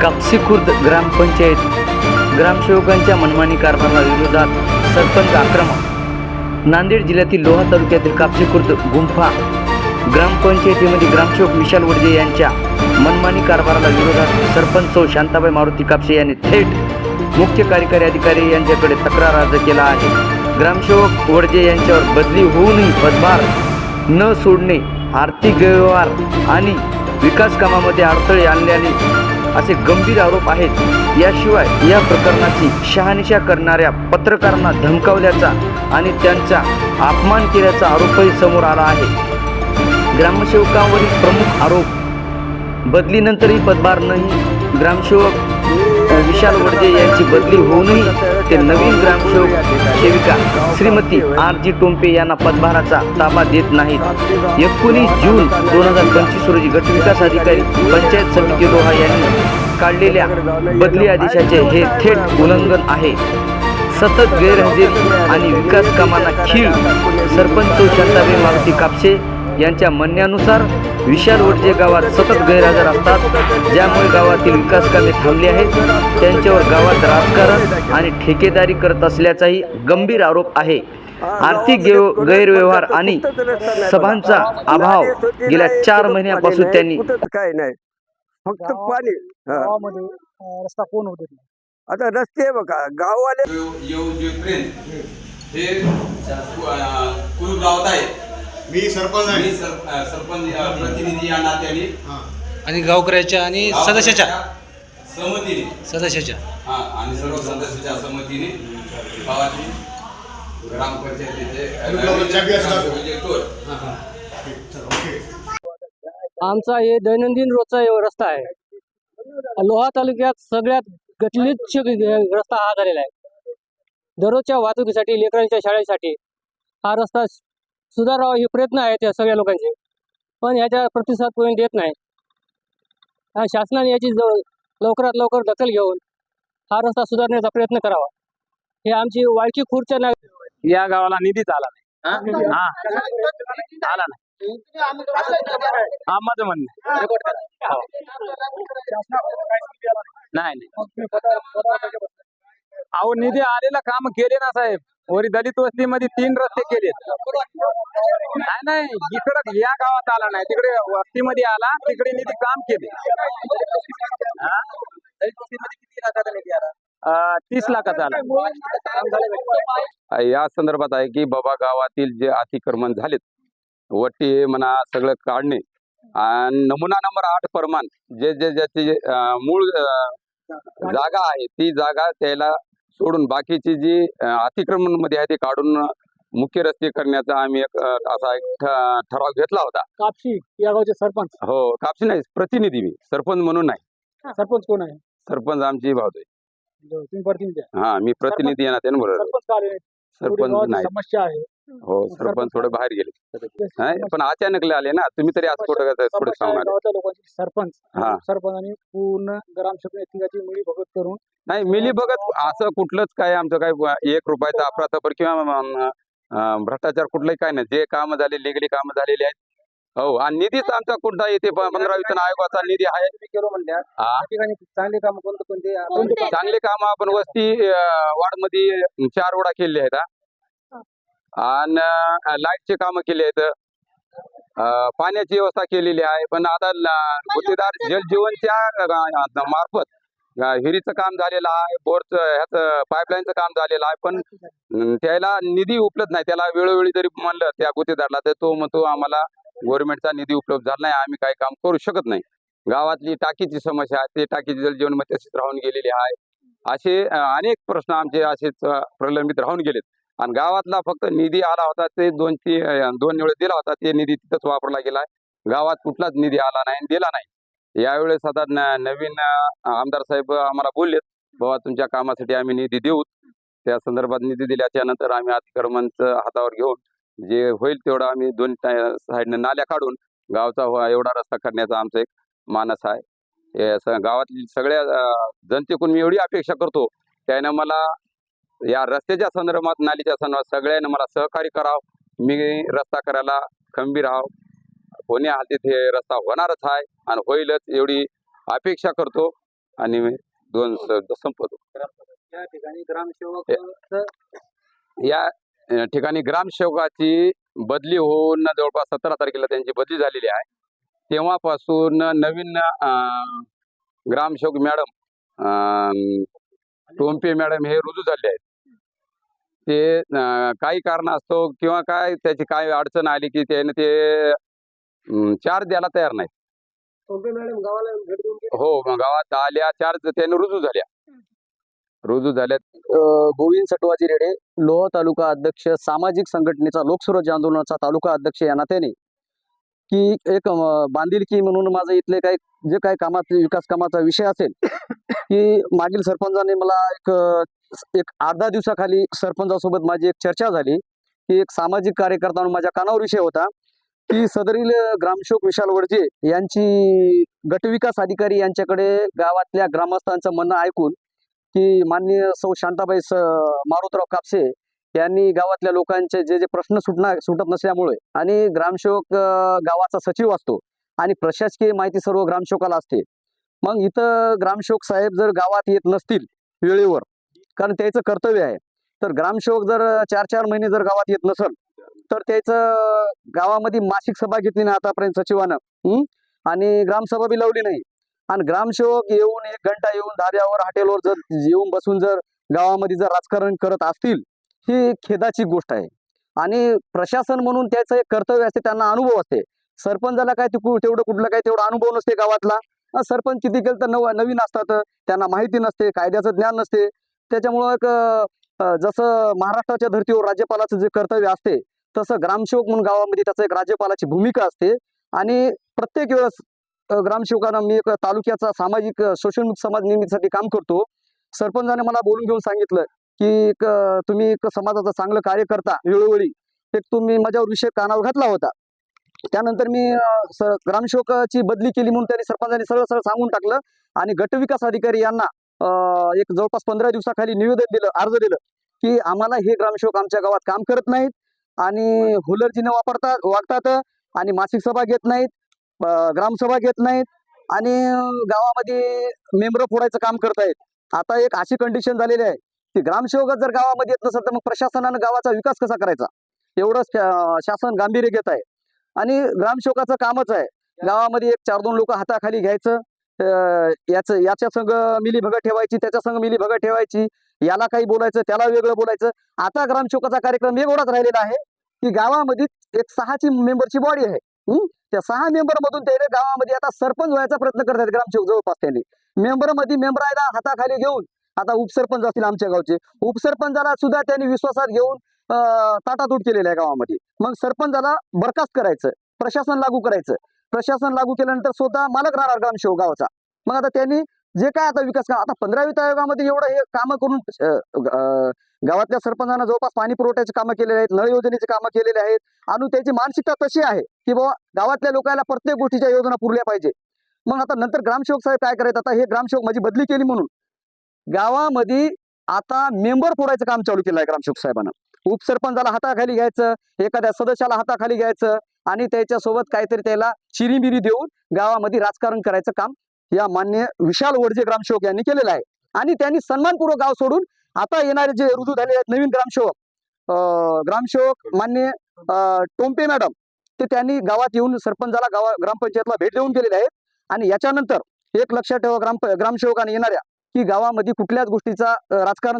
कापसी खुर्द ग्रामपंचायत ग्रामसेवकांच्या मनमानी कारभाराला विरोधात सरपंच आक्रमक. नांदेड जिल्ह्यातील लोहा तालुक्यातील कापसी खुर्द गुंफा ग्रामपंचायतीमध्ये ग्रामसेवक विशाल वडजे यांच्या मनमानी कारभाराला विरोधात सरपंच सौ शांताबाई मारुती कापसे यांनी थेट मुख्य कार्यकारी अधिकारी यांच्याकडे तक्रार अर्ज केला आहे. ग्रामसेवक वडजे यांच्यावर बदली होऊनही पदभार न सोडणे आर्थिक व्यवहार आणि विकास कामामध्ये अडथळे आणल्याने असे गंभीर आरोप आहेत. याशिवाय या प्रकरणाची शहानिशा करणाऱ्या पत्रकारांना धमकावल्याचा आणि त्यांचा अपमान केल्याचा आरोपही समोर आला आहे. ग्रामसेवकांवरील प्रमुख आरोप बदलीनंतरही पदभार नाही. ग्रामसेवक विशाल वडजे यांची बदली होऊनही ते नवीन ग्रामसेवक सेविका श्रीमती आर जी टोंपे यांना पदभाराचा ताबा देत नाहीत. एकोणीस जून दोन हजार पंचवीस रोजी गटविकास अधिकारी पंचायत समिती लोहा यांनी काढलेल्या बदली आदेशाचे हे थेट उल्लंघन आहे. सतत गैरहजेरी आणि विकास कामांना खीळ सरपंच शांताबाई मारुती कापसे यांच्या म्हणण्यानुसार विशाल वडजे गावात सतत गैरहजर असतात ज्यामुळे गावातील विकास कामे थांबली आहेत. त्यांच्यावर गावात राजकारण आणि ठेकेदारी करत असल्याचाही गंभीर आरोप आहे. आर्थिक गैर- गैरव्यवहार आणि सभांचा अभाव गेल्या चार महिन्यापासून त्यांनी काय नाही फक्त पाणी रस्ता कोण होते? आता रस्ते बघा. गाववाले येऊ येऊ जेपर्यंत हे कुलूप लावत आहे मी सरपंच मी आहे सर- अ, सरपंच अ, प्रतिनिधी या नात्याने. हा. आणि गावकऱ्याच्या आणि सदस्याच्या? सहमतीने सदस्याच्या. हा आणि सर्व सदस्याच्या संमतीने. गावातील ग्रामपंचायतीचे अ, कुलूप लावून चाबी असतात. ग्रामसेवकाचे टोळ. चला, ओके. आमचा हे दैनंदिन रोजचा हे रस्ता आहे. लोहा तालुक्यात सगळ्यात गटलीच रस्ता हा झालेला आहे. दररोजच्या वाहतुकीसाठी लेकरांच्या शाळेसाठी हा रस्ता सुधारावा हे प्रयत्न आहेत या सगळ्या लोकांचे. पण ह्याच्या प्रतिसाद कोणी देत नाही. हा शासनाने याची ज- लवकरात लवकर दखल घेऊन हा रस्ता सुधारण्याचा प्रयत्न करावा. हे आमची वाळकी खुर्च्या ना या गावाला निधीच आला नाही. हा? आला नाही. माझं म्हणणं. हो. नाही नाही. अहो निधी आलेला काम केले ना साहेब. वरी दलित वस्तीमध्ये तीन रस्ते केले नाही नाही. इकडं या गावात आला नाही. तिकडे वस्तीमध्ये आला. तिकडे निधी काम केले. तीस लाखाचा आला. या संदर्भात आहे की बाबा गावातील जे अतिक्रमण झालेत वट्टी म्हणा सगळं काढणे आणि नमुना नंबर आठ प्रमाण जे जे ज्याची मूळ जागा आहे ती जागा त्याला सोडून बाकीची जी अतिक्रमणमध्ये आहे ती काढून मुख्य रस्ते करण्याचा आम्ही एक असा एक ठराव घेतला होता. कापशी या गावचे सरपंच. हो कापशी नाही प्रतिनिधी मी. सरपंच म्हणून नाही. सरपंच कोण आहे? सरपंच आमची भावतोय आहे. हा मी प्रतिनिधी येणार त्याने बरोबर. सरपंच सरपंच नाही. समस्या आहे. हो सरपंच थोडे बाहेर गेले. पण अचानक आले ना तुम्ही तरी आज कुठं आहे सांगणार? सरपंच. हा. सरपंचांनी पूर्ण ग्रामसेवक एकमेकाची मिळी भगत करून नाही मिली बघत. असं कुठलंच काय आमचं काय एक रुपयाचा अफरातफर किंवा भ्रष्टाचार कुठलंही काय नाही. जे काम झाले लिगली काम झालेली आहेत. हो आणि निधीच आमचा कुठला येते पंधरा वित्त आयोगाचा निधी आहे. चांगले काम कोणते कोणते? चांगले काम आपण वस्ती वार्डमध्ये चार ओढा केले आहेत हा. आणि लाईटचे काम केले आहेत. पाण्याची व्यवस्था केलेली आहे. पण आता गुत्तेदार जलजीवनच्या मार्फत विहिरीचं काम झालेलं आहे बोरचं ह्याचं पाईपलाईनचं काम झालेलं आहे पण त्याला निधी उपलब्ध नाही. त्याला वेळोवेळी जरी म्हणलं त्या गुत्तेदारला तर तो म्हणतो आम्हाला गव्हर्नमेंटचा निधी उपलब्ध झाला नाही. आम्ही काही काम करू शकत नाही. गावातली टाकीची समस्या आहे. ते टाकीची जलजीवनमध्ये तशीच राहून गेलेली आहे. असे अनेक प्रश्न आमचे असेच प्रलंबित राहून गेलेत. आणि गावातला फक्त निधी आला होता ते दोन ती दोन वेळेस दिला होता. ते निधी तिथंच वापरला गेलाय गावात कुठलाच निधी आला नाही आणि दिला नाही. यावेळेस आता नवीन आमदार साहेब आम्हाला बोललेत बाबा तुमच्या कामासाठी आम्ही निधी देऊ. त्या संदर्भात निधी दिल्याच्या नंतर आम्ही अतिक्रमणच हातावर घेऊन जे होईल तेवढं आम्ही दोन साईडने नाल्या काढून गावचा हो-, एवढा रस्ता करण्याचा आमचा एक मानस आहे. गावातील सगळ्या जनतेकडून मी एवढी अपेक्षा करतो त्यानं मला या रस्त्याच्या संदर्भात नालीच्या संदर्भात सगळ्यांनी मला सहकार्य करावं. मी रस्ता करायला खंबीर आहो. कोणी हातीत हे रस्ता होणारच आहे आणि होईलच एवढी अपेक्षा करतो आणि मी दोन संपवतो या ठिकाणी ग्रामसेवक या अ, ठिकाणी ग्रामसेवकाची बदली होऊन जवळपास सतरा तारखेला त्यांची बदली झालेली आहे. तेव्हापासून नवीन अ, ग्रामसेवक मॅडम अ, टोंपे मॅडम हे रुजू झाले आहेत. ते काही कारणास्तव किंवा काय त्याची काय अडचण आली की त्याने ते चार्ज द्यायला तयार नाही. हो गावात आल्या चार्ज त्याने रुजू झाल्या. रुजू झाल्या अ, गोविंद सटवाजी रेडे लोह तालुका अध्यक्ष सामाजिक संघटनेचा लोकसुराज्य आंदोलनाचा तालुका अध्यक्ष या नात्याने की एक बांधिलकी म्हणून माझं इथले काही जे काही कामाचे विकास कामाचा विषय असेल की मागील सरपंचाने मला एक एक आठ दहा दिवसाखाली सरपंचासोबत माझी एक चर्चा झाली की एक सामाजिक कार्यकर्ता म्हणून माझ्या कानावर विषय होता. की सदरील ग्रामसेवक विशाल वडजे यांची गटविकास अधिकारी यांच्याकडे गावातल्या ग्रामस्थांचं म्हणणं ऐकून की माननीय सौ शांताबाई स मारुतराव कापसे यांनी गावातल्या लोकांचे जे जे प्रश्न सुटणार सुटत नसल्यामुळे आणि ग्रामसेवक गावाचा सचिव असतो आणि प्रशासकीय माहिती सर्व ग्रामसेवकाला असते. मग इथं ग्रामसेवक साहेब जर गावात येत नसतील वेळेवर कारण त्याचं कर्तव्य आहे तर ग्रामसेवक जर चार चार महिने जर गावात येत नसल तर त्याचं गावामध्ये मासिक सभा घेतली नाही आतापर्यंत सचिवानं. आणि ग्रामसभा बी लावली नाही. आणि ग्रामसेवक येऊन एक घंटा येऊन धाब्यावर हॉटेलवर जर येऊन बसून जर गावामध्ये जर राजकारण करत असतील ही खेदाची गोष्ट आहे. आणि प्रशासन म्हणून त्याचं एक कर्तव्य असते त्यांना अनुभव असते. सरपंचाला काय तेवढं कुठलं काय तेवढा अनुभव नसते गावातला. सरपंच किती केलं तर नव नवीन असतात त्यांना माहिती नसते कायद्याचं ज्ञान नसते. त्याच्यामुळं एक जसं महाराष्ट्राच्या धर्तीवर राज्यपालाचं जे कर्तव्य असते तसं ग्रामसेवक म्हणून गावामध्ये त्याचं एक राज्यपालाची भूमिका असते. आणि प्रत्येक वेळेस ग्रामसेवकांना मी एक तालुक्याचा सामाजिक शोषणमुक्त समाज निर्मितीसाठी काम करतो. सरपंचाने मला बोलून घेऊन सांगितलं की एक, तुम्ही एक समाजाचं चांगलं कार्य करता वेळोवेळी. ते तुम्ही माझ्यावर विषय कानावर घातला होता. त्यानंतर मी ग्रामसेवकाची बदली केली म्हणून त्यांनी सरपंचाने सरळ सरळ सांगून टाकलं. आणि गटविकास अधिकारी यांना एक जवळपास पंधरा दिवसाखाली निवेदन दिलं अर्ज दिलं की आम्हाला हे ग्रामसेवक आमच्या गावात काम करत नाहीत. आणि हुलरजीनं वापरतात वागतात आणि मासिक सभा घेत नाहीत ग्रामसभा घेत नाहीत आणि गावामध्ये मेंबर फोडायचं काम करतायत आता एक अशी कंडिशन झालेली आहे की ग्रामसेवकच जर गावामध्ये येत नसेल तर मग प्रशासनानं गावाचा विकास कसा करायचा? एवढं शासन गांभीर्य घेत आहे. आणि ग्रामसेवकाचं कामच आहे. गावामध्ये एक चार दोन लोक हाताखाली घ्यायचं याच याचं याच्या संघ मिली भगत ठेवायची त्याच्या संघ मिली भगत ठेवायची याला काही बोलायचं त्याला वेगळं बोलायचं. आता ग्रामसेवकाचा कार्यक्रम एवढाच राहिलेला आहे की गावामध्ये एक सहाची मेंबरची बॉडी आहे. त्या सहा मेंबर मधून त्याने गावामध्ये आता सरपंच व्हायचा प्रयत्न करतात ग्रामसेवक जवळपास त्यांनी. मेंबरमध्ये मेंबर आहे हाताखाली घेऊन आता उपसरपंच असतील आमच्या गावचे. उपसरपंचाला सुद्धा त्यांनी विश्वासात घेऊन ताटातूट केलेल्या आहे गावामध्ये. मग सरपंचाला बरखास्त करायचं प्रशासन लागू करायचं. प्रशासन लागू केल्यानंतर स्वतः मालक राहणार ग्रामसेवक गावाचा. मग आता त्यांनी जे काय आता विकास काम आता पंधरा वित्त आयोगामध्ये एवढं हे कामं करून गावातल्या सरपंचांना जवळपास पाणी पुरवठ्याचे कामं केलेले आहेत नळ योजनेचे कामं केलेले आहेत. आणि त्याची मानसिकता तशी आहे की बाबा गावातल्या लोकांना प्रत्येक गोष्टीच्या योजना पुरल्या पाहिजे. मग आता नंतर ग्रामसेवक साहेब काय करायचं आता हे ग्रामसेवक माझी बदली केली म्हणून. गावामध्ये आता मेंबर फोडायचं काम चालू केलं आहे ग्रामसेवक साहेबांना. उपसरपंचाला हाताखाली घ्यायचं एखाद्या सदस्याला हाताखाली घ्यायचं आणि त्याच्यासोबत काहीतरी त्याला चिरीमिरी देऊन गावामध्ये राजकारण करायचं काम या मान्य विशाल वडजे ग्रामसेवक यांनी केलेला आहे. आणि त्यांनी सन्मानपूर्वक गाव सोडून आता येणारे जे रुजू झालेले आहेत नवीन ग्रामसेवक अं, ग्रामसेवक मान्य टोंपे मॅडम ते त्यांनी गावात येऊन सरपंचाला गावा ग्रामपंचायतला भेट देऊन गेलेले आहेत. आणि याच्यानंतर एक लक्षात ठेवा ग्राम ग्रामसेवकाने येणाऱ्या की गावामध्ये कुठल्याच गोष्टीचा राजकारण